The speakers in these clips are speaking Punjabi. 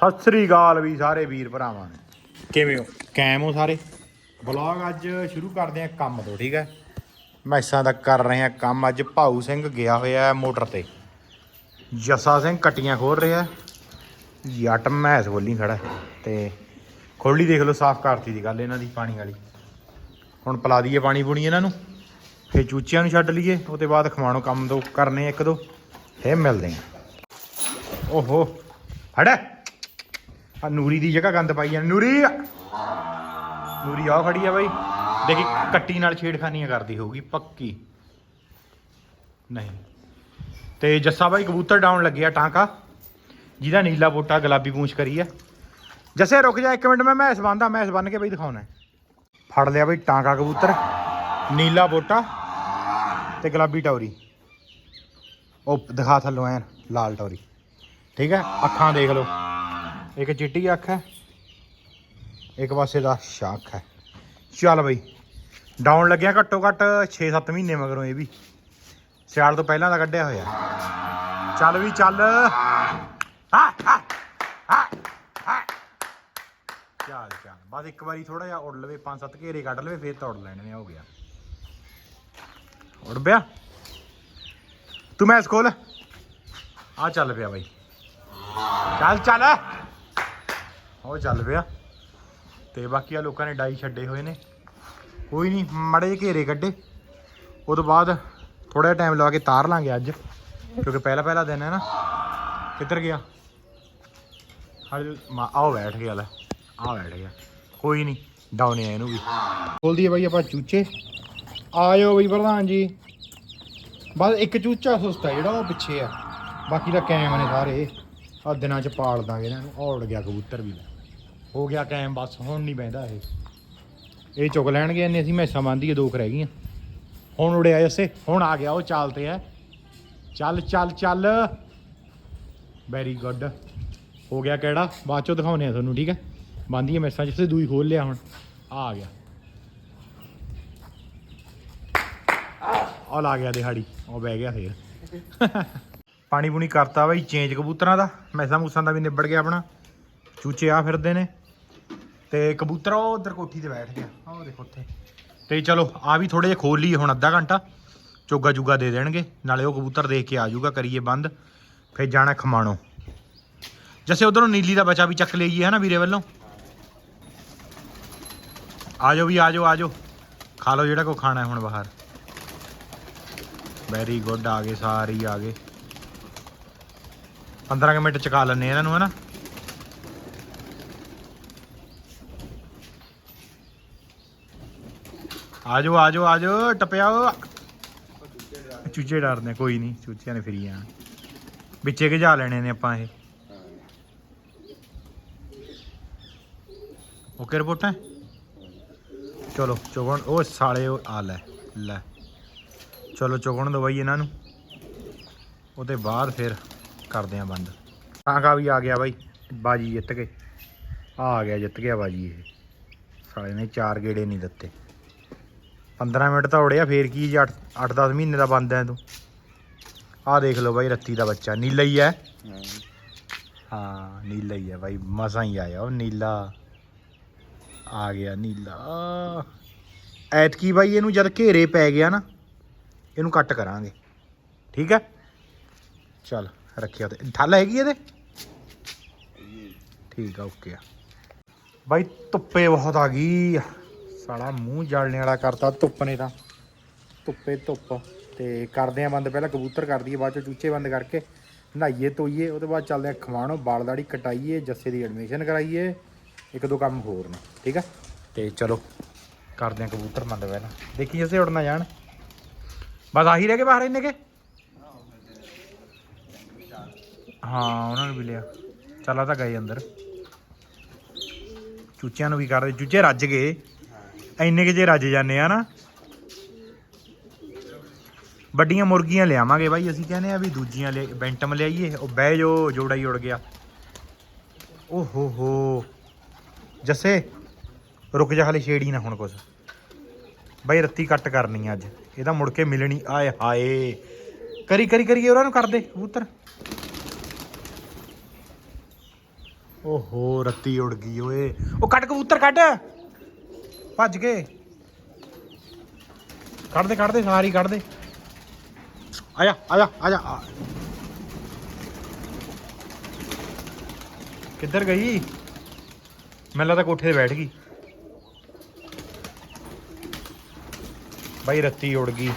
ਸਤਿ ਸ੍ਰੀ ਅਕਾਲ ਵੀ ਸਾਰੇ ਵੀਰ ਭਰਾਵਾਂ ਨੇ। ਕਿਵੇਂ ਹੋ? ਕੈਮ ਹੋ ਸਾਰੇ? ਵਲੌਗ ਅੱਜ ਸ਼ੁਰੂ ਕਰਦੇ ਆ ਕੰਮ ਤੋਂ ਠੀਕ ਹੈ? ਮੈਸਾਂ ਦਾ ਕਰ ਰਹੇ ਆ ਕੰਮ ਅੱਜ ਭਾਊ ਸਿੰਘ ਗਿਆ ਹੋਇਆ ਹੈ ਮੋਟਰ ਤੇ। ਜੱਸਾ ਸਿੰਘ ਕਟੀਆਂ ਖੋਲ ਰਿਹਾ ਜੱਟ ਮੈਸ ਬੋਲੀ ਖੜਾ ਹੈ ਤੇ ਖੋਲੀ ਦੇਖ ਲਓ ਸਾਫ਼ ਕਰਤੀ ਦੀ ਗੱਲ ਇਹਨਾਂ ਦੀ ਪਾਣੀ ਵਾਲੀ। ਹੁਣ ਪਿਲਾ ਦਈਏ ਪਾਣੀ ਪੂਣੀ ਇਹਨਾਂ ਨੂੰ ਫੇ ਚੂਚਿਆਂ ਨੂੰ ਛੱਡ ਲਈਏ ਉਹਦੇ ਬਾਅਦ ਖਵਾਣੋ ਕੰਮ ਦੋ ਕਰਨੇ ਇੱਕ ਦੋ ਫੇਰ ਮਿਲਦੇ ਆ ਓਹੋ ਹੜ ਆ ਨੂਰੀ ਦੀ ਜਗ੍ਹਾ ਗੰਦ ਪਾਈ ਜਾਂ ਨੂਰੀ! ਨੂਰੀ ਆ ਖੜੀ ਆ ਬਾਈ। ਦੇਖੀ, ਕੱਟੀ ਨਾਲ ਛੇੜਖਾਨੀਆਂ ਕਰਦੀ ਹੋਊਗੀ, ਪੱਕੀ। ਨਹੀਂ। ਤੇ ਜੱਸਾ ਬਾਈ, ਕਬੂਤਰ ਡਾਉਣ ਲੱਗਿਆ ਟਾਂਕਾ। ਜਿਹਦਾ ਨੀਲਾ ਬੋਟਾ ਗੁਲਾਬੀ ਪੂੰਛ ਕਰੀ ਆ। ਜੱਸੇ, ਰੁਕ ਜਾ ਇੱਕ ਮਿੰਟ, ਮੈਂ ਮੈਸ ਬੰਦਾ ਮੈਸ ਬੰਨ ਕੇ ਬਈ ਦਿਖਾਉਣਾ। ਫੜ ਲਿਆ ਬਈ ਟਾਂਕਾ ਕਬੂਤਰ। ਨੀਲਾ ਬੋਟਾ ਤੇ ਗੁਲਾਬੀ ਟੌਰੀ। ਉਹ ਦਿਖਾ ਥੱਲੋਂ ਐਨ, ਲਾਲ ਟੌਰੀ। ਠੀਕ ਹੈ ਅੱਖਾਂ ਦੇਖ ਲਓ। ਇੱਕ ਚਿੱਟੀ ਅੱਖ ਹੈ, ਇੱਕ ਪਾਸੇ ਦਾ ਸ਼ਾਖ ਹੈ। ਚੱਲ ਬਈ ਡਾਊਨ ਲੱਗਿਆ ਘੱਟੋ ਘੱਟ 6-7 ਮਹੀਨੇ ਮਗਰੋਂ ਇਹ ਵੀ। ਸਿਆਲ ਤੋਂ ਪਹਿਲਾਂ ਦਾ ਕੱਢਿਆ ਹੋਇਆ। ਚੱਲ ਵੀ ਚੱਲ। ਚੱਲ ਚੱਲ। ਬਸ ਇੱਕ ਵਾਰੀ ਥੋੜਾ ਜਿਹਾ ਉੜ ਲਵੇ, ਪੰਜ ਸੱਤ ਘੇਰੇ ਕੱਢ ਲਵੇ, ਫੇਰ ਤੋੜ ਲੈਣੇ ਨੇ, ਹੋ ਗਿਆ। ਉੜ ਪਿਆ? ਤੂੰ ਮੈਸ ਖੋਲ ਆ ਚੱਲ ਪਿਆ ਬਾਈ। ਚੱਲ ਚੱਲ। ਉਹ ਚੱਲ ਪਿਆ। ਤੇ ਬਾਕੀ ਆ ਲੋਕਾਂ ਨੇ ਡਾਈ ਛੱਡੇ ਹੋਏ ਨੇ। ਕੋਈ ਨਹੀਂ ਮੜੇ ਜਿਹੇ ਘੇਰੇ ਕੱਢੇ। ਉਹ ਤੋਂ ਬਾਅਦ ਥੋੜਾ ਟਾਈਮ ਲਵਾ ਕੇ ਤਾਰ ਲਾਂਗੇ ਅੱਜ। ਕਿਉਂਕਿ ਪਹਿਲਾ ਪਹਿਲਾ ਦਿਨ ਹੈ ਨਾ। ਕਿੱਧਰ ਗਿਆ? ਹਰ ਆਓ ਬੈਠ ਗਿਆ ਲੈ। ਆ ਬੈਠ ਗਿਆ। ਕੋਈ ਨਹੀਂ ਡਾਉਨੇ ਆ ਇਹਨੂੰ ਵੀ। ਬੋਲਦੀ ਹੈ ਬਾਈ ਆਪਾਂ ਚੂਚੇ। ਆਇਓ ਬਈ ਪ੍ਰਧਾਨ ਜੀ। ਬਸ ਇੱਕ ਚੂਚਾ ਸੁਸਤਾ ਜਿਹੜਾ, ਉਹ ਪਿੱਛੇ ਆ। ਬਾਕੀ ਦਾ ਕੈਮ ਨੇ ਸਾਰੇ। ਆ ਦਿਨਾਂ ਚ ਪਾਲ ਦਾਂਗੇ ਇਹਨਾਂ ਨੂੰ। ਔੜ ਗਿਆ ਕਬੂਤਰ ਵੀ ਹੋ ਗਿਆ ਟਾਈਮ ਬਸ ਹੁਣ ਨਹੀਂ ਬਹਿੰਦਾ ਇਹ। ਇਹ ਚੁਗ ਲੈਣਗੇ ਇਹਨੇ ਅਸੀਂ ਮੈਸਾਂ ਬੰਨ੍ਹਦੀਏ, ਦੋ ਕੁ ਰਹਿ ਗਈਆਂ। ਹੁਣ ਉੜਿਆ ਜੱਸੇ ਹੁਣ ਆ ਗਿਆ ਉਹ ਚਾਲ ਤੇ ਹੈ। ਚੱਲ ਚੱਲ ਚੱਲ। ਵੈਰੀ ਗੁੱਡ ਹੋ ਗਿਆ ਕਿਹੜਾ? ਬਾਅਦ ਚੋਂ ਦਿਖਾਉਨੇ ਆ ਤੁਹਾਨੂੰ, ਠੀਕ ਹੈ? ਬੰਦੀਆਂ ਮੈਸਾਂ ਜਿੱਥੇ ਦੂਈ ਖੋਲ ਲਿਆ ਹੁਣ। ਆ ਆ ਗਿਆ। ਆ ਲਾ ਗਿਆ ਦਿਹਾੜੀ, ਉਹ ਬਹਿ ਗਿਆ ਫੇਰ। ਪਾਣੀ ਪੂਣੀ ਕਰਤਾ ਬਾਈ, ਚੇਂਜ ਕਬੂਤਰਾਂ ਦਾ। ਮੈਸਾਂ ਮੂਸਾਂ ਦਾ ਵੀ ਨਿਬੜ ਗਿਆ ਆਪਣਾ। ਚੂਚੇ ਆ ਫਿਰਦੇ ਨੇ। ਤੇ ਕਬੂਤਰ ਉਹ ਉਧਰ ਕੋਠੀ ਤੇ ਬੈਠ ਗਿਆ। ਆਹ ਦੇਖੋ ਉੱਥੇ। ਤੇ ਚਲੋ ਆ ਵੀ ਥੋੜੇ ਜਿਹਾ ਖੋਲ ਲਈਏ, ਹੁਣ ਅੱਧਾ ਘੰਟਾ। ਚੋਗਾ ਚੁਗਾ ਦੇ ਦੇਣਗੇ, ਨਾਲੇ ਉਹ ਕਬੂਤਰ ਦੇਖ ਕੇ ਆ ਜਾਊਗਾ, ਕਰੀਏ ਬੰਦ। ਫਿਰ ਜਾਣਾ ਖਮਾਣੋ। ਜੈਸੇ, ਉਧਰੋਂ ਨੀਲੀ ਦਾ ਬਚਾ ਵੀ ਚੱਕ ਲਈਏ ਹੈ ਨਾ ਵੀਰੇ ਵੱਲੋਂ? ਆ ਜਾਓ ਵੀ, ਆ ਜਾਓ ਆ ਜਾਓ। ਖਾ ਲਓ ਜਿਹੜਾ ਕੋ ਖਾਣਾ ਹੁਣ ਬਾਹਰ। ਵੈਰੀ ਗੁੱਡ ਆ ਗਏ ਸਾਰੇ ਹੀ, ਆ ਗਏ। 15 ਕੁ ਮਿੰਟ ਚਕਾ ਲੈਣੇ ਇਹਨਾਂ ਨੂੰ ਹੈ ਨਾ ਜਾਓ ਆ ਜਾਓ ਆ ਜਾਓ ਟਪਿਆਓ ਚੂਚੇ ਡਰਦੇ ਕੋਈ ਨਹੀਂ, ਚੂਚਿਆਂ ਨੇ ਫਿਰੀ ਆ ਵਿੱਚੇ ਕੇ ਜਾ ਲੈਣੇ ਨੇ ਆਪਾਂ ਇਹ? ਓਕੇ, ਰਿਪੋਰਟ ਹੈ? ਚਲੋ, ਚੁਗਣ, ਉਹ ਸਾਲੇ ਉਹ, ਆ ਲੈ ਲੈ। ਚਲੋ, ਚੁਗਣ ਦਵਾਈ ਇਹਨਾਂ ਨੂੰ। ਉਹਦੇ ਬਾਅਦ ਫਿਰ ਕਰਦੇ ਆ ਬੰਦ। ਟਾਂਕਾ ਵੀ ਆ ਗਿਆ ਬਾਈ, ਬਾਜੀ ਜਿੱਤ ਕੇ। ਆ ਆ ਗਿਆ, ਜਿੱਤ ਗਿਆ ਬਾਜੀ ਇਹ। ਸਾਲੇ ਨੇ ਚਾਰ ਗੇੜੇ ਨਹੀਂ ਦਿੱਤੇ। 15 ਮਿੰਟ ਤਾਂ ਉੜਿਆ, ਫੇਰ ਕੀ 8 8-10 ਮਹੀਨੇ ਦਾ ਬੰਦ ਹੈ ਤੂੰ। ਆਹ ਦੇਖ ਲਓ ਬਾਈ, ਰੱਤੀ ਦਾ ਬੱਚਾ, ਨੀਲਾ ਹੀ ਹੈ ਹਾਂ, ਨੀਲਾ ਹੀ ਹੈ ਬਾਈ, ਮਸਾਂ ਹੀ ਆਇਆ ਉਹ ਨੀਲਾ। ਆ ਗਿਆ ਨੀਲਾ। ਐਤਕੀ ਬਾਈ ਇਹਨੂੰ ਜਦ ਘੇਰੇ ਪੈ ਗਿਆ ਨਾ, ਇਹਨੂੰ ਕੱਟ ਕਰਾਂਗੇ। ਠੀਕ ਹੈ ਚੱਲ, ਰੱਖਿਆ ਤੇ। ਠੱਲ ਹੈਗੀ ਇਹਦੇ? ਠੀਕ ਆ, ਓਕੇ ਆ। ਬਾਈ, ਧੁੱਪੇ ਬਹੁਤ ਆ ਗਈ। ਸਾਲਾ ਮੂੰਹ ਜਲਣੇ ਵਾਲਾ ਕਰਤਾ, ਧੁੱਪ ਨੇ ਤਾਂ। ਧੁੱਪੇ ਧੁੱਪ। ਤੇ ਕਰਦੇ ਆ ਬੰਦ, ਪਹਿਲਾਂ ਕਬੂਤਰ ਕਰ ਦਈਏ ਬਾਅਦ ਚ ਚੂਚੇ ਬੰਦ ਕਰਕੇ ਨਹਾਈਏ, ਧੋਈਏ, ਉਹਦੇ ਬਾਅਦ ਚੱਲਦੇ ਆ ਖਵਾਣੋ, ਬਾਲ ਦਾੜੀ ਕਟਾਈਏ, ਜੱਸੇ ਦੀ ਐਡਮਿਸ਼ਨ ਕਰਾਈਏ, ਇੱਕ ਦੋ ਕੰਮ ਹੋਰ ਨੇ, ਠੀਕ ਆ? ਤੇ ਚਲੋ, ਕਰਦੇ ਆ ਕਬੂਤਰ ਬੰਦ ਪਹਿਲਾਂ। ਦੇਖੀ ਜੱਸੇ ਉੜਨਾ ਜਾਣ। ਬਸ ਆਹੀ ਰਹਿ ਗਏ ਬਾਹਰ ਇੰਨੇ ਕੇ? ਹਾਂ, ਉਹਨਾਂ ਨੂੰ ਵੀ ਲਿਆ। ਚੱਲ ਤਾਂ ਗਏ ਅੰਦਰ। ਚੂਚਿਆਂ ਨੂੰ ਵੀ ਕਰਦੇ ਚੂਚੇ ਰੱਜ ਗਏ। ਇੰਨੇ ਕਿ ਜੇ ਰੱਜ ਜਾਂਦੇ ਆ ਨਾ। ਵੱਡੀਆਂ ਮੁਰਗੀਆਂ ਲਿਆਵਾਂਗੇ ਬਾਈ, ਅਸੀਂ ਕਹਿੰਦੇ ਆ ਵੀ ਦੂਜੀਆਂ ਲੈ, ਬੈਂਟਮ ਲਿਆਈਏ, ਉਹ ਬਹਿ ਜੋ ਜੋੜਾ ਹੀ ਉੜ ਗਿਆ। ਓ ਹੋ ਹੋ, ਜੱਸੇ, ਰੁਕ ਜਾ ਹਲੇ ਛੇੜੀ ਨਾ ਹੁਣ ਕੁਛ। ਬਾਈ, ਰੱਤੀ ਕੱਟ ਕਰਨੀ ਆ ਅੱਜ। ਇਹਦਾ ਮੁੜ ਕੇ ਮਿਲਣੀ, ਆਏ ਹਾਏ। ਕਰੀ ਕਰੀ ਕਰੀ ਉਹਨਾਂ ਨੂੰ ਕਰਦੇ, ਕਬੂਤਰ। ਓਹੋ ਰੱਤੀ ਉੜ ਗਈ ਓਏ। ਉਹ ਕੱਟ ਕਬੂਤਰ, ਕੱਟ। ਭੱਜ ਕੇ। ਕੱਢ ਦੇ ਕੱਢ ਦੇ, ਸਾਰੀ ਕੱਢ ਦੇ। ਆਜਾ ਆਜਾ ਆਜਾ। ਆ। ਕਿੱਧਰ ਗਈ? ਮੈਨੂੰ ਲੱਗਦਾ ਕੋਠੇ ਤੇ ਬੈਠ ਗਈ। ਬਾਈ, ਰੱਤੀ ਉੜ ਗਈ।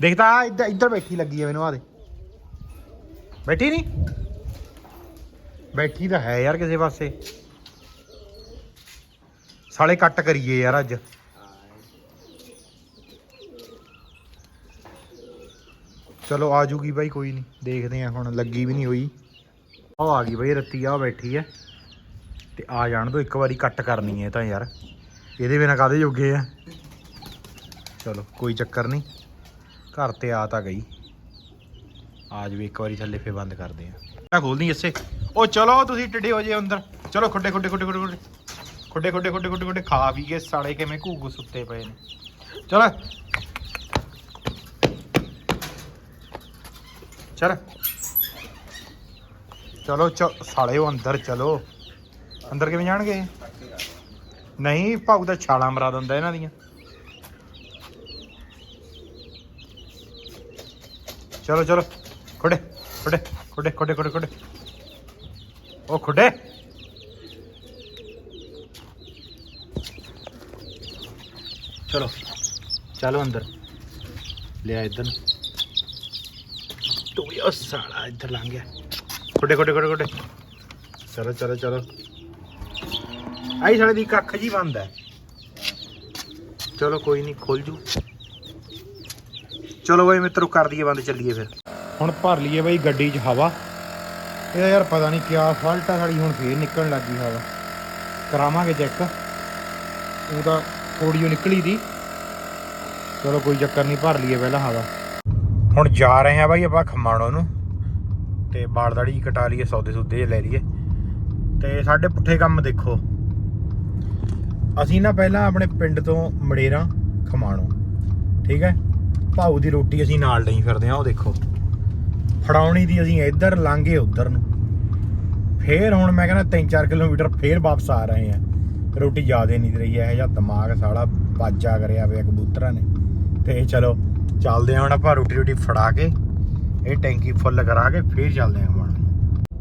ਦੇਖਦਾ ਆਹ ਇੱਧਰ ਇੱਧਰ ਬੈਠੀ ਲੱਗੀ ਐ ਮੈਨੂੰ ਆ ਦੇ ਬੈਠੀ ਨਹੀਂ ਬੈਠੀ ਤਾਂ ਹੈ ਯਾਰ ਕਿਸੇ ਪਾਸੇ। ਸਾਲੇ ਕੱਟ ਕਰੀਏ ਯਾਰ ਅੱਜ। ਚਲੋ ਆ ਜੂਗੀ ਬਾਈ, ਕੋਈ ਨਹੀਂ ਦੇਖਦੇ ਆ ਹੁਣ, ਲੱਗੀ ਵੀ ਨਹੀਂ ਹੋਈ। ਉਹ ਆ ਗਈ ਬਾਈ, ਰੱਤੀ ਆ ਬੈਠੀ ਐ ਤੇ ਆ ਜਾਣ ਦੋ, ਇੱਕ ਵਾਰੀ ਕੱਟ ਕਰਨੀ ਹੈ ਤਾਂ ਯਾਰ। ਇਹਦੇ ਬਿਨਾ ਕਾਦੇ ਜੋਗੇ ਆ? ਚਲੋ, ਕੋਈ ਚੱਕਰ ਨਹੀਂ ਘਰ ਤੇ ਆ ਤਾਂ ਗਈ। ਆ ਜਵੇ ਇੱਕ ਵਾਰੀ ਥੱਲੇ ਫੇ ਬੰਦ ਕਰਦੇ ਆ ਮੈਂ ਖੋਲਦੀ ਇਸੇ। ਉਹ ਚਲੋ, ਤੁਸੀਂ ਟਿੱਡੇ ਹੋ ਜੇ ਅੰਦਰ। ਚਲੋ ਖੁੱਡੇ ਖੁੱਡੇ ਖੁੱਡੇ ਖੁੱਡੇ। ਖੁੱਡੇ ਖੁੱਡੇ ਖੁੱਡੇ ਖੁੱਡੇ ਖੁੱਡੇ ਖਾ ਪੀ ਗਏ, ਸਾਲੇ ਕਿਵੇਂ ਘੂਗੂ ਸੁੱਤੇ ਪਏ ਨੇ। ਚਲ। ਚਲ। ਚਲੋ, ਚ, ਸਾਲੇ ਉਹ ਅੰਦਰ ਚਲੋ। ਅੰਦਰ ਕਿਵੇਂ ਜਾਣਗੇ? ਨਹੀਂ, ਭਾਊ ਦਾ ਛਾਲਾ ਮਰਾ ਦਿੰਦਾ ਇਹਨਾਂ ਦੀਆਂ। ਚਲੋ ਚਲੋ। ਖੁੱਡੇ ਖੁੱਡੇ ਖੁੱਡੇ ਖੁੱਡੇ ਖੁੱਡੇ। ਉਹ ਖੁੱਡੇ। ਚਲੋ। ਚਲੋ ਅੰਦਰ। ਲਿਆ ਇੱਧਰ ਨੂੰ। ਤੂੰ ਵੀ ਉਹ ਸਾਲਾ ਇੱਧਰ ਲੰਘ ਗਿਆ। ਖੁੱਡੇ ਖੁੱਡੇ ਖੁੱਡੇ ਖੁੱਡੇ ਚਲੋ ਚਲੋ ਚਲੋ। ਆਈ ਸਾਲੇ ਦੀ ਕੱਖ ਜੀ ਬੰਦ ਹੈ। ਚਲੋ ਕੋਈ ਨਹੀਂ ਖੋਲ ਜੂ। ਚਲੋ ਬਾਈ ਮਿੱਤਰੋ, ਕਰ ਦਈਏ ਬੰਦ, ਚੱਲੀਏ ਫਿਰ। ਹੁਣ ਭਰ ਲਈਏ ਬਾਈ ਗੱਡੀ 'ਚ ਹਵਾ। ਇਹਦਾ ਯਾਰ ਪਤਾ ਨਹੀਂ ਕਿਆ ਫਾਲਟ ਆ ਸਾਡੀ ਹੁਣ ਫੇਰ ਨਿਕਲਣ ਲੱਗੀ ਹਵਾ। ਕਰਾਵਾਂਗੇ ਚੈੱਕ ਉਹਦਾ ਥੋੜੀ ਨਿਕਲੀ ਦੀ। ਚਲੋ ਕੋਈ ਚੱਕਰ ਨਹੀਂ, ਭਰ ਲਈਏ ਪਹਿਲਾਂ ਹਵਾ। ਹੁਣ ਜਾ ਰਹੇ ਆ ਬਾਈ ਆਪਾਂ ਖਮਾਣੋ ਨੂੰ। ਤੇ ਬਾਲ ਦਾੜੀ ਕਟਾ ਲਈਏ, ਸੌਦੇ ਸੁਦੇ ਲੈ ਲਈਏ। ਤੇ ਸਾਡੇ ਪੁੱਠੇ ਕੰਮ ਦੇਖੋ। ਅਸੀਂ ਨਾ ਪਹਿਲਾਂ ਆਪਣੇ ਪਿੰਡ ਤੋਂ ਮੜੇਰਾ ਖਮਾਣੋ। ਠੀਕ ਹੈ? ਭਾਊ ਦੀ ਰੋਟੀ ਅਸੀਂ ਨਾਲ ਲਈ ਫਿਰਦੇ ਆ ਉਹ ਦੇਖੋ। ਫੜਾਉਣੀ ਦੀ ਅਸੀਂ ਇੱਧਰ ਲਾਂਗੇ ਉੱਧਰ ਨੂੰ। ਫੇਰ ਹੁਣ ਮੈਂ ਕਹਿੰਦਾ 3-4 ਕਿਲੋਮੀਟਰ ਫੇਰ ਵਾਪਸ ਆ ਰਹੇ ਆ ਰੋਟੀ ਜ਼ਿਆਦੇ ਨਹੀਂ ਰਹੀ ਹੈ ਇਹ ਜਾਂ ਦਿਮਾਗ ਸਾਲਾ ਬਾਜਾ ਕਰਿਆ ਵੇ ਕਬੂਤਰਾਂ ਨੇ। ਤੇ ਚਲੋ, ਚੱਲਦੇ ਹਾਂ ਹੁਣ ਆਪਾਂ ਰੋਟੀ ਰੋਟੀ ਫੜਾ ਕੇ, ਇਹ ਟੈਂਕੀ ਫੁੱਲ ਕਰਾ ਕੇ ਫੇਰ ਚੱਲਦੇ ਆ ਹੁਣ।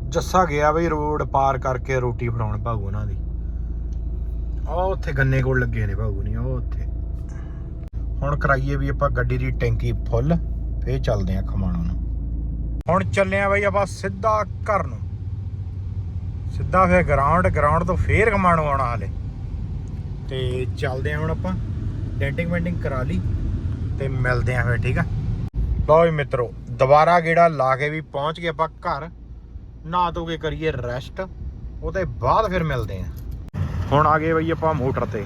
ਜੱਸਾ ਗਿਆ ਬਈ ਰੋਡ ਪਾਰ ਕਰਕੇ ਰੋਟੀ ਫੜਾਉਣ ਭਾਗੂ ਉਹਨਾਂ ਦੀ। ਉਹ ਉੱਥੇ ਗੰਨੇ ਕੋਲ ਲੱਗੇ ਨੇ ਭਾਗੂ ਨਹੀਂ ਉਹ ਉੱਥੇ। ਹੁਣ ਕਰਾਈਏ ਵੀ ਆਪਾਂ ਗੱਡੀ ਦੀ ਟੈਂਕੀ ਫੁੱਲ, ਫੇਰ ਚੱਲਦੇ ਹਾਂ ਖਮਾਣੋਂ ਨੂੰ। ਹੁਣ ਚੱਲੇ ਆ ਬਈ ਆਪਾਂ ਸਿੱਧਾ ਘਰ ਨੂੰ। ਸਿੱਧਾ ਫਿਰ ਗਰਾਊਂਡ ਗਰਾਊਂਡ ਤੋਂ ਫੇਰ ਖਮਾਣੋਂ ਆਉਣਾ ਹਾਲੇ। ਤੇ ਚੱਲਦੇ ਆ ਹੁਣ ਆਪਾਂ। ਡੈਂਟਿੰਗ ਵੈਂਟਿੰਗ ਕਰਾ ਲਈ ਤੇ ਮਿਲਦੇ ਆ ਫਿਰ, ਠੀਕ ਆ? ਲਓ ਵੀ ਮਿੱਤਰੋ, ਦੁਬਾਰਾ ਗੇੜਾ ਲਾ ਕੇ ਵੀ ਪਹੁੰਚ ਗਏ ਆਪਾਂ ਘਰ। ਨਾ ਧੋ ਕੇ ਕਰੀਏ ਰੈਸਟ ਉਹਦੇ ਬਾਅਦ ਫਿਰ ਮਿਲਦੇ ਆ ਹੁਣ ਆ ਗਏ ਬਈ ਆਪਾਂ ਮੋਟਰ ਤੇ।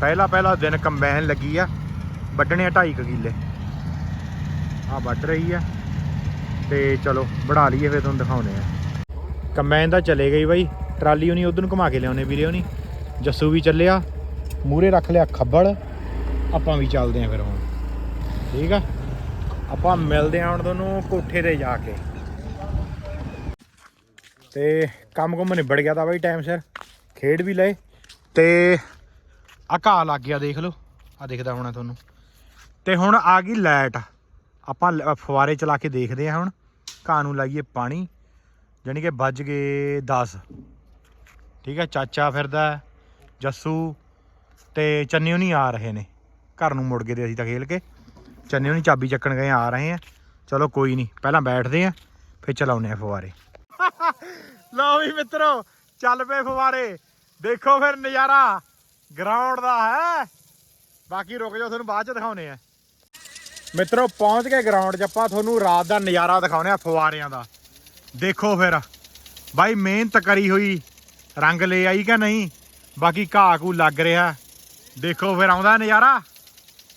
ਪਹਿਲਾ ਪਹਿਲਾ ਦਿਨ ਕੰਬਾਈਨ ਲੱਗੀ ਆ, ਵੱਢਣੇ ਆ 2.5 ਕਿਲੇ। ਆ ਵੱਢ ਰਹੀ ਆ। ਤੇ ਚਲੋ, ਬਣਾ ਲਈਏ ਫਿਰ ਤੁਹਾਨੂੰ ਦਿਖਾਉਨੇ ਆ ਕੰਬਾਈਨ ਦਾ ਚਲੇ ਗਈ ਬਾਈ, ਟਰਾਲੀ ਉਹਨੀ ਉਧਰ ਨੂੰ ਘੁਮਾ ਕੇ ਲਿਆਉਨੇ ਵੀਰੇ ਉਹਨੀ। ਜੱਸੂ ਵੀ ਚੱਲਿਆ ਮੂਰੇ ਰੱਖ ਲਿਆ ਖੱਬੜ ਆਪਾਂ ਵੀ ਚੱਲਦੇ ਆ ਫਿਰ ਹੁਣ। ਠੀਕ ਆ? ਆਪਾਂ ਮਿਲਦੇ ਆ ਹੁਣ ਤੁਹਾਨੂੰ ਕੋਠੇ ਤੇ ਜਾ ਕੇ। ਤੇ ਕੰਮ ਕੁਮ ਨਿਬੜ ਗਿਆ ਤਾਂ ਬਾਈ ਟਾਈਮ ਸਿਰ, ਖੇਡ ਵੀ ਲਏ। ਤੇ ਆ ਘਾਹ ਲੱਗ ਗਿਆ ਦੇਖ ਲਓ ਆ ਦਿਖਦਾ ਹੋਣਾ ਤੁਹਾਨੂੰ। ਤੇ ਹੁਣ ਆ ਗਈ ਲਾਈਟ, ਆਪਾਂ ਲ- ਫੁਆਰੇ ਚਲਾ ਕੇ ਦੇਖਦੇ ਆ ਹੁਣ। ਘਾਹ ਨੂੰ ਲਾਈਏ ਪਾਣੀ। ਜਾਣੀ ਕਿ ਵੱਜ ਗਏ 10 ਠੀਕ ਹੈ, ਚਾਚਾ ਫਿਰਦਾ ਜੱਸੂ ਤੇ ਚੰਨੀ ਨਹੀਂ ਆ ਰਹੇ ਨੇ। ਘਰ ਨੂੰ ਮੁੜ ਗਏ ਤੇ ਅਸੀਂ ਤਾਂ ਖੇਲ ਕੇ। ਚੰਨੀ ਨਹੀਂ ਚਾਬੀ ਚੱਕਣ ਗਏ, ਆ ਰਹੇ ਆ। ਚਲੋ ਕੋਈ ਨਹੀਂ, ਪਹਿਲਾਂ ਬੈਠਦੇ ਆ, ਫਿਰ ਚਲਾਉਨੇ ਆ ਫੁਆਰੇ ਲਓ ਵੀ ਮਿੱਤਰੋ, ਚੱਲ ਪਏ ਫੁਆਰੇ ਦੇਖੋ ਫਿਰ ਨਜ਼ਾਰਾ ਗਰਾਊਂਡ ਦਾ ਹੈ। ਬਾਕੀ ਰੁਕ ਜਾਓ, ਤੁਹਾਨੂੰ ਬਾਅਦ ਚ ਦਿਖਾਉਨੇ ਆ। ਮਿੱਤਰੋ, ਪਹੁੰਚ ਕੇ ਗਰਾਊਂਡ 'ਚ, ਆਪਾਂ ਤੁਹਾਨੂੰ ਰਾਤ ਦਾ ਨਜ਼ਾਰਾ ਦਿਖਾਉਨੇ ਆ ਫੁਆਰਿਆਂ ਦਾ। ਦੇਖੋ ਫਿਰ। ਬਾਈ, ਮਿਹਨਤ ਕਰੀ ਹੋਈ। ਰੰਗ ਲੈ ਆਈ ਕਿ ਨਹੀਂ? ਬਾਕੀ ਘਾਹ ਘੂ ਲੱਗ ਰਿਹਾ। ਦੇਖੋ ਫਿਰ ਆਉਂਦਾ ਨਜ਼ਾਰਾ।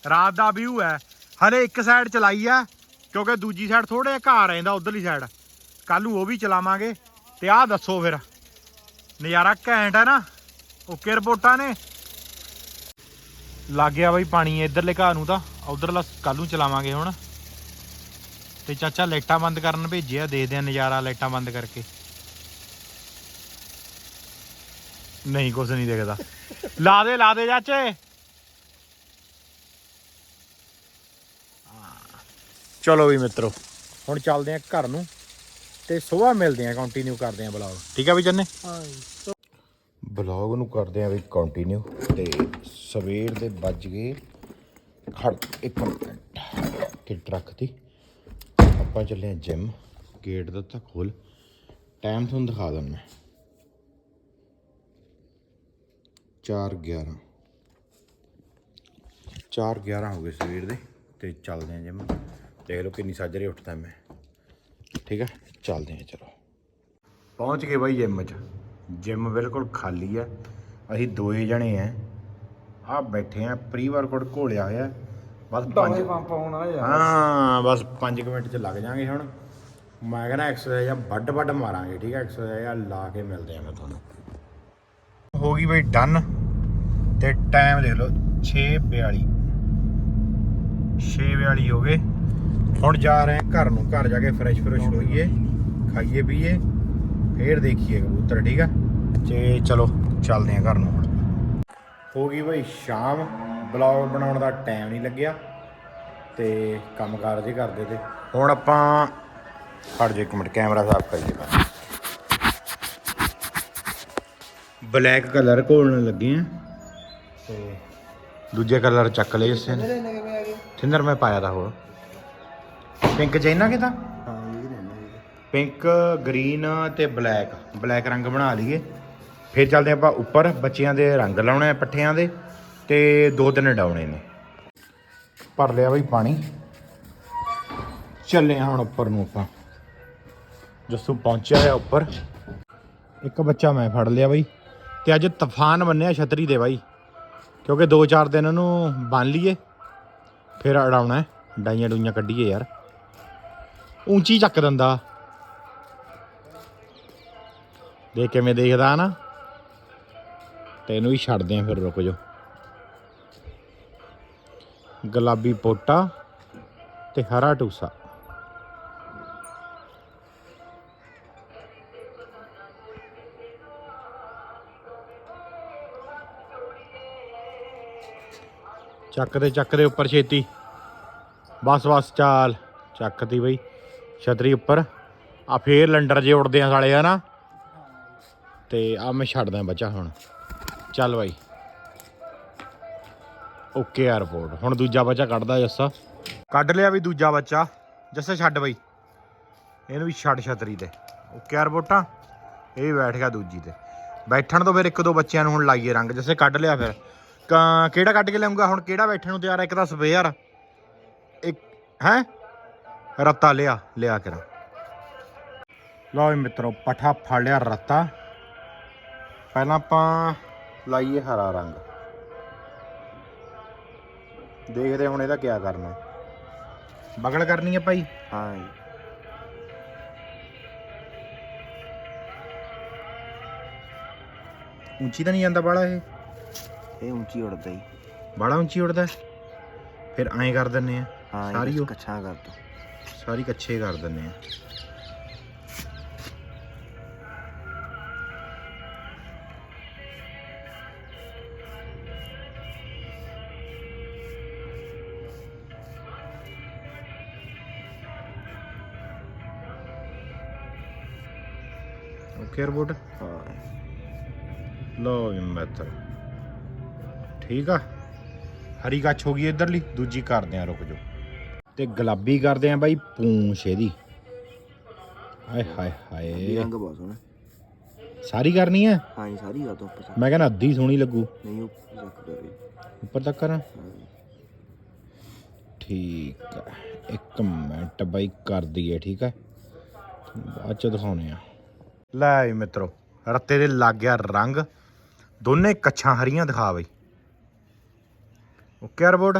ਰਾਤ ਦਾ ਵਿਊ ਹੈ। ਹਲੇ ਇੱਕ ਸਾਈਡ ਚਲਾਈ ਆ, ਕਿਉਂਕਿ ਦੂਜੀ ਸਾਈਡ ਥੋੜੇ ਘਾਹ ਰਹਿੰਦਾ ਉਧਰਲੀ ਸਾਈਡ ਕੱਲ ਨੂੰ ਉਹ ਵੀ ਚਲਾਵਾਂਗੇ। ਤੇ ਆਹ ਦੱਸੋ ਫਿਰ। ਨਜ਼ਾਰਾ ਘੈਂਟ ਹੈ ਨਾ? ਓਕੇ ਰਿਪੋਰਟਾਂ ਨੇ। ਲੱਗ ਗਿਆ ਬਾਈ ਪਾਣੀ ਇਧਰਲੇ ਘਾਹ ਨੂੰ ਤਾਂ। ਉਧਰਲਾ ਕੱਲ ਨੂੰ ਚਲਾਵਾਂਗੇ ਹੁਣ। ਤੇ ਚਾਚਾ ਲਾਈਟਾਂ ਬੰਦ ਕਰਨ ਭੇਜਿਆ ਦੇਖਦੇ ਆ ਨਜ਼ਾਰਾ ਲਾਈਟਾਂ ਬੰਦ ਕਰਕੇ। ਨਹੀਂ ਕੁਛ ਨਹੀਂ ਦਿਖਦਾ। ਲਾ ਦੇ ਲਾ ਦੇ ਚਾਚੇ। ਚਲੋ ਵੀ ਮਿੱਤਰੋ। ਹੁਣ ਚੱਲਦੇ ਆਂ ਘਰ ਨੂੰ ਤੇ ਸਵੇਰ ਮਿਲਦੇ ਆਂ ਕੰਟੀਨਿਊ ਕਰਦੇ ਆਂ ਬਲੌਗ ਠੀਕ ਆ ਵੀ ਜੰਨੇ? ਹਾਂ ਬਲੌਗ ਨੂੰ ਕਰਦੇ ਆਂ ਵੀ ਕੰਟੀਨਿਊ ਤੇ ਸਵੇਰ ਦੇ ਵੱਜ ਗਏ ਖੜ ਇੱਕ ਮਿੰਟ। ਕਿਟ ਰੱਖਤੀ ਆਪਾਂ ਚੱਲੇ ਆਂ ਜਿਮ ਗੇਟ ਦਾ ਤਾਂ ਖੋਲ। ਟਾਈਮ ਤੁਹਾਨੂੰ ਦਿਖਾ ਦਿੰਦਾ 4:11 4:11 ਹੋ ਗਏ ਸਵੇਰ ਦੇ, ਤੇ ਚੱਲਦੇ ਆਂ ਜਿਮ ਦੇਖ ਲਓ ਕਿੰਨੀ ਸਾਜਰੇ ਉੱਠਦਾ ਮੈਂ। ਠੀਕ ਆ ਚੱਲਦੇ ਆਂ ਚਲੋ। ਪਹੁੰਚ ਗਏ ਬਾਈ ਜਿਮ 'ਚ। ਜਿਮ ਬਿਲਕੁਲ ਖਾਲੀ ਆ ਅਸੀਂ ਦੋਏ ਜਣੇ ਆ ਆ ਬੈਠੇ ਆ ਪ੍ਰੀ ਵਰਕਆਊਟ ਘੋਲਿਆ ਹੋਇਆ। ਬਸ ਪੰਜ ਪੰਪ ਆਉਣਾ ਯਾਰ। ਹਾਂ ਬਸ 5 ਮਿੰਟ ਚ ਲੱਗ ਜਾਾਂਗੇ ਹੁਣ। ਮੈਂ ਕਹਿੰਦਾ ਐਕਸਰਸਾਈਜ਼ ਆ ਵੱਡ ਵੱਡ ਮਾਰਾਂਗੇ ਠੀਕ ਹੈ ਐਕਸਰਸਾਈਜ਼ ਆ ਲਾ ਕੇ ਮਿਲਦੇ ਆ ਮੈਂ ਤੁਹਾਨੂੰ। ਹੋ ਗਈ ਬਈ ਡਨ ਤੇ ਟਾਈਮ ਦੇਖ ਲਓ 6:42 6:42 ਹੋ ਗਏ। ਹੁਣ ਜਾ ਰਹੇ ਹਾਂ ਘਰ ਨੂੰ ਘਰ ਜਾ ਕੇ ਫਰੈਸ਼ ਫਰੈਸ਼ ਹੋਈਏ ਖਾਈਏ ਪੀਏ ਫੇਰ ਦੇਖੀਏ ਕਬੂਤਰ ਠੀਕ ਆ? ਤੇ ਚਲੋ ਚੱਲਦੇ ਆ ਘਰ ਨੂੰ ਹੁਣ। ਹੋ ਗਈ ਬਈ ਸ਼ਾਮ। ਬਲੌਗ ਬਣਾਉਣ ਦਾ ਟਾਈਮ ਨਹੀਂ ਲੱਗਿਆ ਤੇ ਕੰਮਕਾਰ ਜੇ ਕਰਦੇ ਤੇ। ਹੁਣ ਆਪਾਂ ਫੜ ਜੇ ਇੱਕ ਮਿੰਟ, ਕੈਮਰਾ ਸਾਫ਼ ਕਰੀਏ ਬਸ। ਬਲੈਕ ਕਲਰ ਘੋਲਣ ਲੱਗੇ ਆ ਤੇ ਦੂਜੇ ਕਲਰ ਚੱਕ ਲਏ ਇਸੇ ਨੇ। ਥਿੰਦਰ, ਮੈਂ ਪਾਇਆ ਦਾ ਹੋਰ। ਪਿੰਕ ਚਾਹੀਨਾ ਕਿਤਾ ਹਾਂ ਇਹ ਰਹਿਣਾ ਪਿੰਕ, ਗ੍ਰੀਨ ਤੇ ਬਲੈਕ। ਬਲੈਕ ਰੰਗ ਬਣਾ ਲਈਏ। ਫਿਰ ਚੱਲਦੇ ਆਪਾਂ ਉੱਪਰ। ਬੱਚਿਆਂ ਦੇ ਰੰਗ ਲਾਉਣੇ ਆ, ਪੱਠਿਆਂ ਦੇ। ਤੇ ਦੋ ਤਿੰਨ ਡਾਉਣੇ ਨੇ। ਭਰ ਲਿਆ ਬਈ ਪਾਣੀ। ਚੱਲੇ ਹਾਂ ਹੁਣ ਉੱਪਰ ਨੂੰ ਆਪਾਂ। ਜੱਸੂ ਪਹੁੰਚਿਆ ਹੈ ਉੱਪਰ। ਇੱਕ ਬੱਚਾ ਮੈਂ ਫੜ ਲਿਆ ਬਈ। ਤੇ ਅੱਜ ਤੂਫਾਨ ਬੰਨਿਆ ਛਤਰੀ ਦੇ ਬਾਈ। ਕਿਉਂਕਿ 2-4 ਦਿਨ ਉਹਨੂੰ ਬੰਨ ਲਈਏ। ਫਿਰ ਅੜਾਉਣਾ ਡਾਈਆਂ ਡੂਈਆਂ ਕੱਢੀਏ ਯਾਰ। ਉੱਚੀ ਚੱਕ ਦਿੰਦਾ। ਦੇਖ ਕਿਵੇਂ ਦੇਖਦਾ ਨਾ। ਤੇ ਇਹਨੂੰ ਵੀ ਛੱਡਦੇ ਆ ਫਿਰ ਰੁਕ ਜਾ ਗੁਲਾਬੀ ਪੋਟਾ ਤੇ ਹਰਾ ਟੂਸਾ ਚੱਕਦੇ ਚੱਕਦੇ ਉੱਪਰ ਛੇਤੀ। ਬਸ ਬਸ ਚਾਲ, ਚੱਕਦੀ ਬਈ। ਛਤਰੀ ਉੱਪਰ। ਆ ਫੇਰ ਲੰਡਰ ਜੇ ਉੜਦੇ ਆ ਸਾਲੇ ਆ ਨਾ ਤੇ ਆ ਮੈਂ ਛੱਡਦਾ ਬੱਚਾ ਹੁਣ। ਚੱਲ ਬਾਈ। ਓਕੇ 에어ਪੋਰਟ ਹੁਣ ਦੂਜਾ ਬੱਚਾ ਕੱਢਦਾ ਜੱਸਾ। ਕੱਢ ਲਿਆ ਵੀ ਦੂਜਾ ਬੱਚਾ। ਜੱਸਾ, ਛੱਡ ਬਈ। ਇਹਨੂੰ ਵੀ ਛੱਡ ਛਤਰੀ ਤੇ। ਓਕੇ 에어ਪੋਰਟਾਂ ਇਹ ਬੈਠ ਗਿਆ ਦੂਜੀ ਤੇ। ਬੈਠਣ ਤੋਂ ਫਿਰ ਇੱਕ ਦੋ ਬੱਚਿਆਂ ਨੂੰ ਹੁਣ ਲਾਈਏ ਰੰਗ। ਜੱਸੇ, ਕੱਢ ਲਿਆ ਫਿਰ। ਕਿਹੜਾ ਕੱਢ ਕੇ ਲਿਆਉਂਗਾ ਹੁਣ ਕਿਹੜਾ ਬੈਠਣ ਨੂੰ ਤਿਆਰ ਹੈ ਇੱਕ ਤਾਂ ਸਪੇਅਰ। ਇੱਕ, ਹੈ? ਰੱਤਾ ਲਿਆ ਲਿਆ ਕਰਾਂ। ਲਓ ਮਿੱਤਰੋ, ਪਠਾ ਫੜ ਲਿਆ ਰੱਤਾ। ਪਹਿਲਾਂ ਆਪਾਂ ਲਾਈਏ ਹਰਾ ਰੰਗ। ਦੇਖਦੇ ਹੁਣ ਇਹਦਾ ਕੀ ਕਰਨਾ। ਬਗਲ ਕਰਨੀ ਹੈ ਭਾਈ। ਹਾਂ ਜੀ। ਉੱਚੀ ਤਾਂ ਨਹੀਂ ਜਾਂਦਾ ਬਾਲਾ ਇਹ? ਇਹ ਉੱਚੀ ਉੜਦਾ ਜੀ। ਬਾਲਾ ਉੱਚੀ ਉੱਡਦਾ? ਫਿਰ ਐਂ ਕਰ ਦਿੰਨੇ ਆ। ਹਾਂ ਸਾਰੀ ਉਹ- ਕੱਛਾ ਕਰ ਦੋ। ਸਾਰੀ ਕੱਚੇ ਕਰ ਦਿੰਨੇ ਆ। ਓਕੇ ਰਿਪੋਰਟ ਹਾਂ। ਲੋ ਵੀ ਮਿੱਤਰ ਠੀਕ ਆ? ਹਰੀ ਕੱਚ ਹੋ ਗਈ ਇਧਰਲੀ ਦੂਜੀ ਕਰਦੇ ਆ ਰੁਕ ਜਾਓ। ਤੇ ਗੁਲਾਬੀ ਕਰਦੇ ਆ ਬਾਈ ਪੂੰਛ ਇਹਦੀ। ਹਾਏ ਹਾਏ। ਹਾਏ ਰੰਗ ਬਹੁਤ ਸੋਹਣਾ। ਸਾਰੀ ਕਰਨੀ ਹੈ ਹਾਂ ਜੀ ਸਾਰੀ ਗੱਲ ਤੋਂ ਪਸੰਦ ਮੈਂ ਕਹਿੰਦਾ ਅੱਧੀ ਸੋਹਣੀ ਲੱਗੂ। ਨਹੀਂ ਉਹ ਚੱਕ ਕਰ ਉੱਪਰ ਤੱਕ ਕਰਾਂ? ਠੀਕ ਆ। ਇੱਕ ਮਿੰਟ ਬਾਈ ਕਰ ਦਈਏ ਠੀਕ ਆ? ਬਾਅਦ ਚ ਦਿਖਾਉਣੇ ਆ। ਲੈ ਵੀ ਮਿੱਤਰੋ, ਰੱਤੇ ਦੇ ਲੱਗ ਗਿਆ ਰੰਗ। ਦੋਨੇ ਕੱਛਾਂ ਹਰੀਆਂ ਦਿਖਾ ਬਈ। ਓਕੇ ਰਿਪੋਰਟ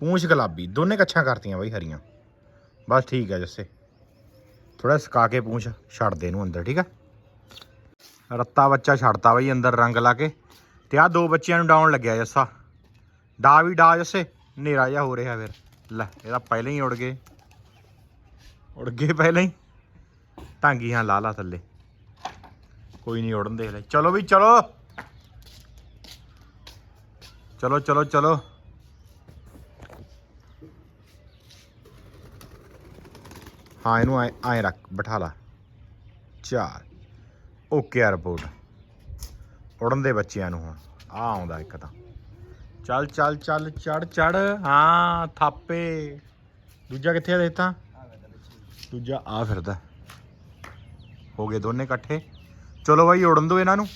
ਪੂੰਛ ਗੁਲਾਬੀ, ਦੋਨੇ ਕੱਛਾਂ ਕਰਤੀਆਂ ਬਈ ਹਰੀਆਂ। ਬਸ ਠੀਕ ਆ ਜੱਸੇ। ਥੋੜਾ ਸੁਕਾ ਕੇ ਪੂੰਛ, ਛੱਡ ਦੇ ਇਹਨੂੰ ਅੰਦਰ, ਠੀਕ ਆ? ਰੱਤਾ ਬੱਚਾ ਛੱਡਤਾ ਬਈ ਅੰਦਰ ਰੰਗ ਲਾ ਕੇ। ਤੇ ਆ ਦੋ ਬੱਚਿਆਂ ਨੂੰ ਡਾਉਣ ਲੱਗਿਆ ਜੱਸਾ। ਡਾ ਵੀ ਡਾ ਜੱਸੇ, ਹਨੇਰਾ ਜਿਹਾ ਹੋ ਰਿਹਾ ਫਿਰ। ਲੈ, ਇਹਦਾ ਪਹਿਲਾਂ ਹੀ ਉੜ ਗਏ। ਉੜ ਗਏ ਪਹਿਲਾਂ ਹੀ। ਟਾਂਗੀ ਹਾਂ ਲਾ ਲਾ ਥੱਲੇ। ਕੋਈ ਨਹੀਂ ਉੜਨ ਦੇਖ ਲੈ। ਚਲੋ ਵੀ, ਚਲੋ। ਚਲੋ ਚਲੋ ਚਲੋ। ਹਾਂ, ਇਹਨੂੰ ਐ ਰੱਖ, ਬਿਠਾ ਲਾ। ਚਾਰ। ਓਕੇ ਆ ਰਿਪੋਰਟ ਉੜਨ ਦੇ ਬੱਚਿਆਂ ਨੂੰ ਹੁਣ। ਆ ਆਉਂਦਾ ਇੱਕ ਤਾਂ। ਚੱਲ ਚੱਲ ਚੱਲ ਚੜ ਚੜ ਹਾਂ, ਥਾਪੇ। ਦੂਜਾ ਕਿੱਥੇ ਆ ਦੇਤਾ ਦੂਜਾ ਆ ਫਿਰਦਾ। ਹੋ ਗਏ ਦੋਨੇ ਇਕੱਠੇ। ਚਲੋ ਬਾਈ ਉੜਨ ਦੋ ਇਹਨਾਂ ਨੂੰ।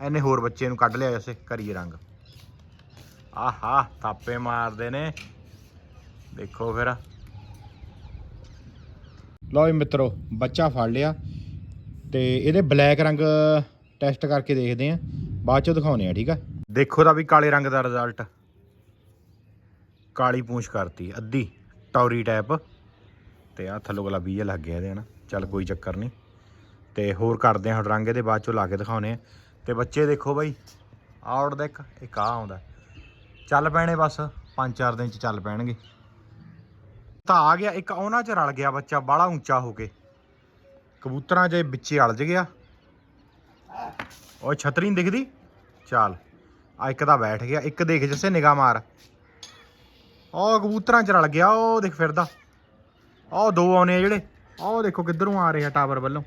ਐਨੇ ਹੋਰ ਬੱਚੇ ਨੂੰ ਕੱਢ ਲਿਆ ਐਸੇ ਕਰੀਏ ਰੰਗ। ਆਹਾ, ਥਾਪੇ ਮਾਰਦੇ ਨੇ। ਦੇਖੋ ਫਿਰ। ਲਓ ਜੀ ਮਿੱਤਰੋ, ਬੱਚਾ ਫੜ ਲਿਆ। ਤੇ ਇਹਦੇ ਬਲੈਕ ਰੰਗ ਟੈਸਟ ਕਰਕੇ ਦੇਖਦੇ ਆ ਬਾਅਦ 'ਚੋਂ ਦਿਖਾਉਨੇ ਆ ਠੀਕ ਆ? ਦੇਖੋ ਤਾਂ ਵੀ ਕਾਲੇ ਰੰਗ ਦਾ ਰਿਜ਼ਲਟ ਕਾਲੀ ਪੂੰਛ ਕਰਤੀ, ਅੱਧੀ ਟੌਰੀ ਟੈਪ। ਤੇ ਆ ਥੱਲੋਂ ਗੁਲਾਬੀ ਜਿਹਾ ਲੱਗ ਗਿਆ ਇਹਦੇ, ਹਨਾ? ਚੱਲ ਕੋਈ ਚੱਕਰ ਨਹੀਂ। ਤੇ ਹੋਰ ਕਰਦੇ ਆ ਹੁਣ ਰੰਗ ਇਹਦੇ ਬਾਅਦ ਚੋਂ ਲਾ ਕੇ ਦਿਖਾਉਨੇ ਆ ਤੇ ਬੱਚੇ ਦੇਖੋ ਬਾਈ, ਆਹ ਉੱਡਦਾ ਇੱਕ ਇੱਕ ਆ ਆਉਂਦਾ। ਚੱਲ ਪੈਣੇ ਬਸ 5-4 ਦਿਨ ਚ ਚੱਲ ਪੈਣਗੇ। ਤਾਂ ਆ ਗਿਆ, ਇੱਕ ਉਹਨਾਂ ਚ ਰਲ ਗਿਆ ਬੱਚਾ, ਬਾਹਲਾ ਉੱਚਾ ਹੋ ਕੇ। ਕਬੂਤਰਾਂ 'ਚ ਵਿੱਚੇ ਅਲਜ ਗਿਆ। ਉਹ ਛਤਰੀ ਨਹੀਂ ਦਿਖਦੀ? ਚੱਲ, ਆ ਇੱਕ ਤਾਂ ਬੈਠ ਗਿਆ, ਇੱਕ ਦੇਖ ਜਿਸੇ ਨਿਗਾਹ ਮਾਰ। ਉਹ ਕਬੂਤਰਾਂ 'ਚ ਰਲ ਗਿਆ, ਉਹ ਦੇਖ ਫਿਰਦਾ। ਉਹ ਦੋ ਆਉਨੇ ਆ ਜਿਹੜੇ ਉਹ ਦੇਖੋ ਕਿੱਧਰੋਂ ਆ ਰਿਹਾ ਟਾਵਰ ਵੱਲੋਂ।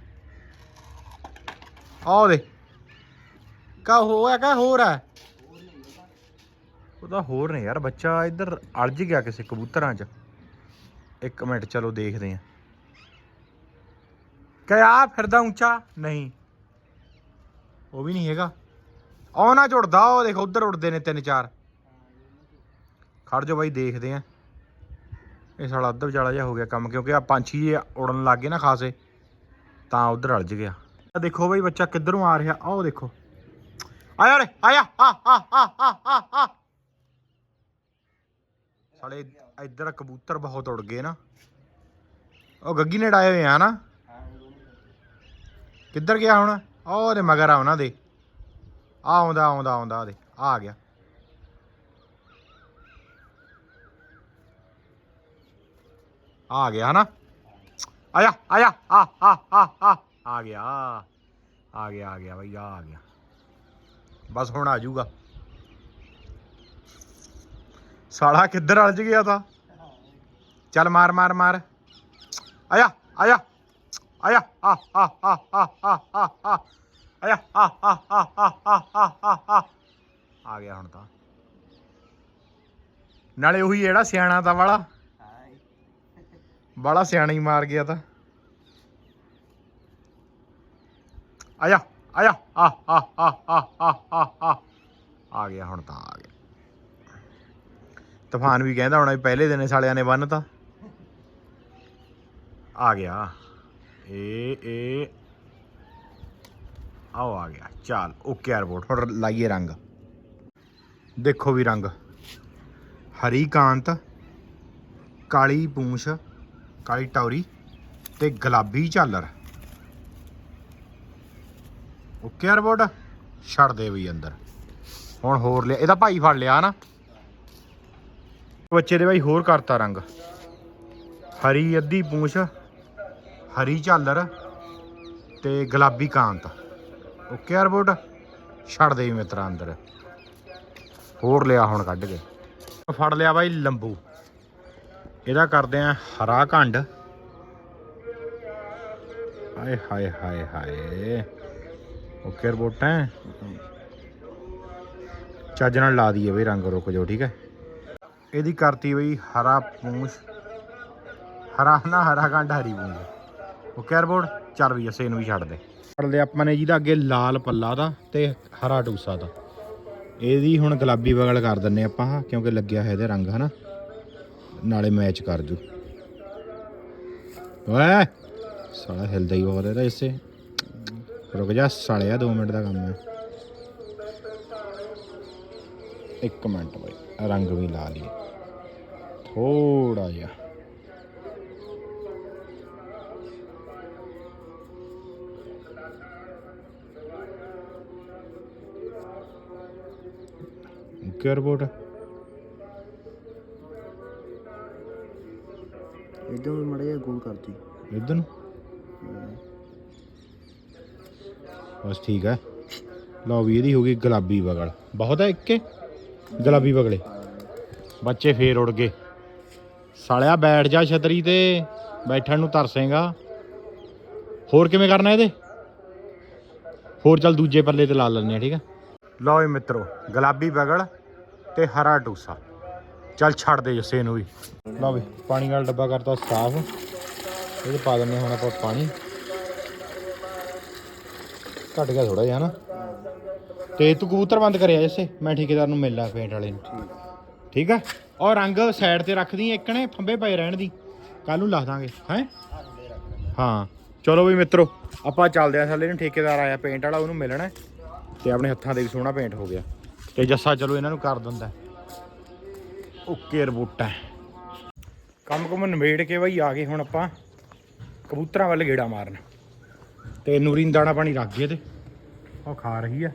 ਆਹ ਦੇ ਕਾ ਹੋਇਆ ਕਾ ਹੋਰ ਹੈ ਉਹਦਾ ਹੋਰ ਨੇ ਯਾਰ, ਬੱਚਾ ਇੱਧਰ ਅਲਝ ਗਿਆ ਕਿਸੇ ਕਬੂਤਰਾਂ 'ਚ। ਇੱਕ ਮਿੰਟ, ਚਲੋ ਦੇਖਦੇ ਆ ਕਿ ਆ ਫਿਰਦਾ ਉੱਚਾ? ਨਹੀਂ। ਉਹ ਵੀ ਨਹੀਂ ਹੈਗਾ। ਉਹ ਨਾ ਜੁੜਦਾ ਉਹ ਦੇਖ, ਉਧਰ ਉੜਦੇ ਨੇ ਤਿੰਨ ਚਾਰ। ਖੜ ਜਾ ਬਾਈ, ਦੇਖਦੇ ਆ ਇਹ ਸਾਲਾ ਅੱਧ ਵਿਚਾਲਾ ਜਿਹਾ ਹੋ ਗਿਆ ਕੰਮ, ਕਿਉਂਕਿ ਆ ਪੰਛੀ ਜਿਹੇ ਉੜਨ ਲੱਗ ਗਏ ਨਾ ਖਾਸੇ, ਤਾਂ ਉਧਰ ਅਲਝ ਗਿਆ। ਆ ਦੇਖੋ ਬਈ ਬੱਚਾ ਕਿੱਧਰੋਂ ਆ ਰਿਹਾ ਆਹ ਉਹ ਦੇਖੋ। ਆਇਆ ਰੇ ਆਇਆ, ਆ ਆ ਆ ਆ ਆ ਸਾਲੇ, ਇੱਧਰ ਕਬੂਤਰ ਬਹੁਤ ਉੜ ਗਏ ਨਾ। ਉਹ ਗੱਗੀ ਨੇ ਡਾਏ ਹੋਏ ਆ ਨਾ। ਕਿੱਧਰ ਗਿਆ ਹੁਣ? ਉਹ ਉਹਦੇ ਮਗਰ ਆ ਉਹਨਾਂ ਦੇ। ਆ ਆਉਂਦਾ ਆਉਂਦਾ ਆਉਂਦਾ ਦੇ ਆ ਗਿਆ। ਆ ਗਿਆ ਨਾ ਆਇਆ ਆਇਆ, ਆ ਆ ਆ ਆ। ਆ ਗਿਆ ਆ ਗਿਆ ਆ ਗਿਆ ਬਈ ਆ ਆ ਗਿਆ ਬਸ ਹੁਣ ਆ ਜਾਊਗਾ ਸਾਲਾ ਕਿੱਧਰ ਅਲਝ ਗਿਆ ਤਾਂ ਚੱਲ ਮਾਰ ਮਾਰ ਮਾਰ ਆਇਆ ਆਇਆ ਆਇਆ ਆ ਆ ਆ ਆ ਆ ਆ ਆ ਆਇਆ ਆ ਆ ਆ ਆ ਆ ਆ ਆ ਆ ਆ ਗਿਆ ਹੁਣ ਤਾਂ ਨਾਲੇ ਉਹੀ ਜਿਹੜਾ ਸਿਆਣਾ ਤਾਂ ਵਾਲਾ ਬਾਲਾ ਸਿਆਣਾ ਹੀ ਮਾਰ ਗਿਆ ਤਾਂ ਆ ਜਾ ਆ ਜਾ ਆ ਆ ਆ ਆ ਆ। ਆ ਗਿਆ, ਹੁਣ ਤਾਂ ਆ ਗਿਆ। ਤੂਫਾਨ ਵੀ ਕਹਿੰਦਾ ਹੋਣਾ ਵੀ ਪਹਿਲੇ ਦਿਨ ਸਾਲਿਆਂ ਨੇ ਬੰਨਤਾ ਆ ਗਿਆ। ਏ ਏ। ਆਓ, ਆ ਗਿਆ। ਚਾਲ ਓਕੇ 에어ਪੋਰਟ ਹੁਣ ਲਾਈਏ ਰੰਗ। ਦੇਖੋ ਵੀ ਰੰਗ। ਹਰੀ ਕਾਂਤ, ਕਾਲੀ ਪੂੰਛ, ਕਾਲੀ ਟੌਰੀ ਤੇ ਗੁਲਾਬੀ ਝਾਲਰ। ਓਕੇ ਰਿਪੋਰਟ ਛੱਡ ਦੇ ਬਈ ਅੰਦਰ। ਹੁਣ ਹੋਰ ਲਿਆ, ਇਹਦਾ ਭਾਈ ਫੜ ਲਿਆ ਨਾ। ਬੱਚੇ ਦੇ ਭਾਈ ਹੋਰ ਕਰਤਾ ਰੰਗ। ਹਰੀ ਅੱਧੀ ਪੂੰਛ, ਹਰੀ ਝਾਲਰ ਤੇ ਗੁਲਾਬੀ ਕਾਂਤ। ਓਕੇ ਰਿਪੋਰਟ ਛੱਡ ਦੇ ਵੀ ਮਿੱਤਰਾ ਅੰਦਰ। ਹੋਰ ਲਿਆ ਹੁਣ ਕੱਢ ਕੇ। ਫੜ ਲਿਆ ਬਾਈ ਲੰਬੂ। ਇਹਦਾ ਕਰਦੇ ਆ ਹਰਾ ਘੰਡ ਹਾਏ ਹਾਏ ਹਾਏ ਹਾਏ। ਓਕੇ ਰਿਪੋਰਟ ਹੈ? ਚੱਜ ਨਾਲ ਲਾ ਦਈਏ ਬਈ, ਰੰਗ ਰੁਕ ਜਾਓ, ਠੀਕ ਹੈ? ਇਹਦੀ ਕਰਤੀ ਬਈ, ਹਰਾ ਪੂੰਛ। ਹਰਾ ਨਾ, ਹਰਾ ਘੰਡ ਹਰੀ ਪੂੰਛ। Okay report? ਚੱਲ ਵੀ ਅਸੀਂ ਇਹਨੂੰ ਵੀ ਛੱਡ ਦੇ। ਛੱਡ ਲਿਆ ਆਪਾਂ ਨੇ ਜਿਹਦਾ ਅੱਗੇ ਲਾਲ ਪੱਲਾ ਦਾ ਤੇ ਹਰਾ ਟੂਸਾ ਦਾ। ਇਹਦੀ ਹੁਣ ਗੁਲਾਬੀ ਬਗਲ ਕਰ ਦਿੰਨੇ ਆਪਾਂ, ਕਿਉਂਕਿ ਲੱਗਿਆ ਹੈ ਇਹਦੇ ਰੰਗ, ਹਨਾ? ਨਾਲੇ ਮੈਚ ਕਰ ਜੂ। ਓਏ! ਸਾਲਾ ਹਿਲਦਾ ਹੀ ਬਹੁਤ ਇਹਦਾ ਇਸੇ। ਰੁਕ ਜਾ ਸਾਲਿਆ 2 ਮਿੰਟ ਦਾ ਕੰਮ ਹੈ ਇੱਕ ਮਿੰਟ ਬਾਈ ਰੰਗ ਵੀ ਲਾ ਲਈਏ। ਥੋੜਾ ਜਿਹਾ। Okay report. ਇਦਾਂ ਵੀ ਮੜਾ ਜਿਹਾ ਗੋਲ ਕਰਦੀ ਇਧਰ ਨੂੰ? ਬਸ ਠੀਕ ਹੈ। ਲਓ ਵੀ, ਇਹਦੀ ਹੋ ਗਈ ਗੁਲਾਬੀ ਬਗਲ ਬਹੁਤ ਹੈ ਇੱਕੇ? ਗੁਲਾਬੀ ਬਗਲੇ ਬੱਚੇ ਫੇਰ ਉੜ ਗਏ। ਸਾਲਿਆ, ਬੈਠ ਜਾ ਛਤਰੀ ਤੇ। ਬੈਠਣ ਨੂੰ ਤਰਸੇਗਾ। ਹੋਰ ਕਿਵੇਂ ਕਰਨਾ ਇਹਦੇ? ਹੋਰ ਚੱਲ ਦੂਜੇ ਪੱਲੇ ਤੇ ਲਾ ਲੈਂਦੇ ਆ, ਠੀਕ ਹੈ। ਲਓ ਜੀ ਮਿੱਤਰੋ, ਗੁਲਾਬੀ ਬਗਲ ਤੇ ਹਰਾ ਟੂਸਾ ਚੱਲ ਛੱਡ ਦੇ ਜੱਸੇ ਨੂੰ ਵੀ। ਲਓ ਵੀ, ਪਾਣੀ ਵਾਲਾ ਡੱਬਾ ਕਰਤਾ ਸਾਫ਼। ਇਹਦੇ ਪਾ ਦਿੰਦੇ ਹੁਣ ਆਪਾਂ ਪਾਣੀ। ਘਟ ਗਿਆ ਥੋੜਾ ਜਿਹਾ ਨਾ ਤੇ ਤੂੰ ਕਬੂਤਰ ਬੰਦ ਕਰਿਆ ਜੱਸੇ ਮੈਂ ਠੇਕੇਦਾਰ ਨੂੰ ਮਿਲਣਾ ਪੇਂਟ ਵਾਲੇ ਨੂੰ। ਠੀਕ ਆ? ਔਰ ਰੰਗ ਸਾਈਡ ਤੇ ਰੱਖਦੀ ਇੱਕਣੇ ਫੰਬੇ ਪਏ ਰਹਿਣ ਦੀ। ਕੱਲ ਨੂੰ ਲਾ ਦਾਂਗੇ, ਹੈ? ਹਾਂ, ਚਲੋ ਵੀ ਮਿੱਤਰੋ, ਆਪਾਂ ਚੱਲਦੇ ਆ ਥੱਲੇ ਨੂੰ, ਠੇਕੇਦਾਰ ਆਇਆ ਪੇਂਟ ਵਾਲਾ, ਉਹਨੂੰ ਮਿਲਣਾ ਹੈ। ਤੇ ਆਪਣੇ ਹੱਥਾਂ ਦੇ ਵੀ ਸੋਹਣਾ ਪੇਂਟ ਹੋ ਗਿਆ। ਤੇ ਜੱਸਾ ਚਲੋ ਇਹਨਾਂ ਨੂੰ ਕਰ ਦਿੰਦਾ ਓਕੇ ਰਬੂਟਾ ਕੰਮ ਕੁਮ ਨਿਬੇੜ ਕੇ ਬਈ ਆ ਗਏ ਹੁਣ ਆਪਾਂ। ਕਬੂਤਰਾਂ ਵੱਲ ਗੇੜਾ ਮਾਰਨ। ਤੇ ਨੂਰੀ ਨੂੰ ਦਾਣਾ ਪਾਣੀ ਰੱਖ ਗਏ ਤੇ ਉਹ ਖਾ ਰਹੀ ਆ।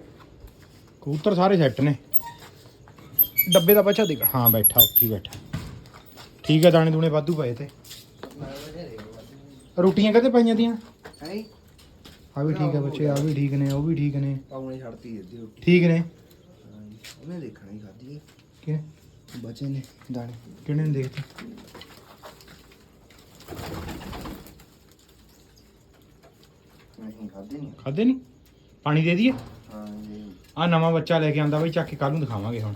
ਕਬੂਤਰ ਸਾਰੇ ਸੈੱਟ ਨੇ। ਡੱਬੇ ਦਾ ਬੱਚਾ ਦੇਖ। ਹਾਂ ਬੈਠਾ ਉੱਥੇ ਬੈਠਾ। ਠੀਕ ਹੈ ਦਾਣੇ ਦੂਣੇ ਵਾਧੂ ਪਏ ਤੇ। ਰੋਟੀਆਂ ਕਦੇ ਪਾਈਆਂ ਦੀਆਂ ਹੈ? ਆ ਵੀ ਠੀਕ ਹੈ ਬੱਚੇ ਆ ਵੀ ਠੀਕ ਨੇ ਉਹ ਵੀ ਠੀਕ ਨੇ। ਪਾਉਣੇ ਛੱਡਤੀ ਇੱਦੀ ਰੋਟੀ। ਠੀਕ ਨੇ? ਉਹਨੇ ਦੇਖਣਾ ਹੀ ਖਾਦੀ ਕਿ ਬਚੇ ਨੇ ਦਾਣੇ। ਕਿਹਨੇ ਦੇਖਤੇ? ਨਹੀਂ ਖਾਦੇ ਨਹੀਂ ਖਾਦੇ ਨਹੀਂ ਪਾਣੀ ਦੇ ਦਈਏ? ਹਾਂ ਜੀ ਆ ਨਵਾਂ ਬੱਚਾ ਲੈ ਕੇ ਆਂਦਾ ਬਈ ਚੱਕ ਕੇ ਕੱਲ ਨੂੰ ਦਿਖਾਵਾਂਗੇ ਹੁਣ।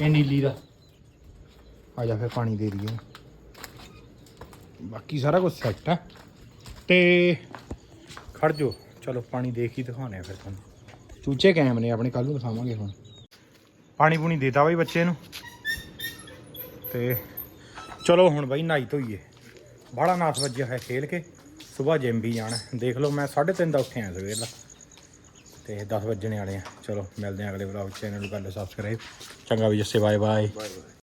ਇਹ ਨੀਲੀ ਦਾ। ਆ ਜਾ ਫਿਰ ਪਾਣੀ ਦੇ ਦਈਏ। ਬਾਕੀ ਸਾਰਾ ਕੁਝ ਸੈੱਟ ਆ। ਤੇ ਖੜ ਜੋ ਚਲੋ ਪਾਣੀ ਦੇਖ ਹੀ ਦਿਖਾਉਣੇ ਆ ਫਿਰ ਤੁਹਾਨੂੰ। ਚੂਚੇ ਕੈਮ ਨੇ ਆਪਣੇ ਕੱਲ ਨੂੰ ਦਿਖਾਵਾਂਗੇ ਹੁਣ। ਪਾਣੀ ਪੂਣੀ ਦੇਤਾ ਬਈ ਬੱਚੇ ਨੂੰ। ਤੇ ਚਲੋ ਹੁਣ ਬਈ ਨਹਾਈ ਧੋਈਏ। ਬੜਾ ਨਾਸ ਵੱਜਿਆ ਹੈ ਖੇਲ ਕੇ। ਸਵੇਰ ਜਿਮ ਵੀ ਜਾਣਾ। ਦੇਖ ਲਓ, ਮੈਂ 3:30 ਦਾ ਉੱਠਿਆ ਸਵੇਰ ਦਾ ਤੇ 10 ਵੱਜਣੇ ਵਾਲੇ ਆ। ਚਲੋ, ਮਿਲਦੇ ਆ ਅਗਲੇ ਵਲੌਗ ਚੈਨਲ ਨੂੰ ਕਰ ਲਓ ਸਬਸਕ੍ਰਾਈਬ ਚੰਗਾ ਵੀ ਜੱਸੇ ਬਾਏ ਬਾਏ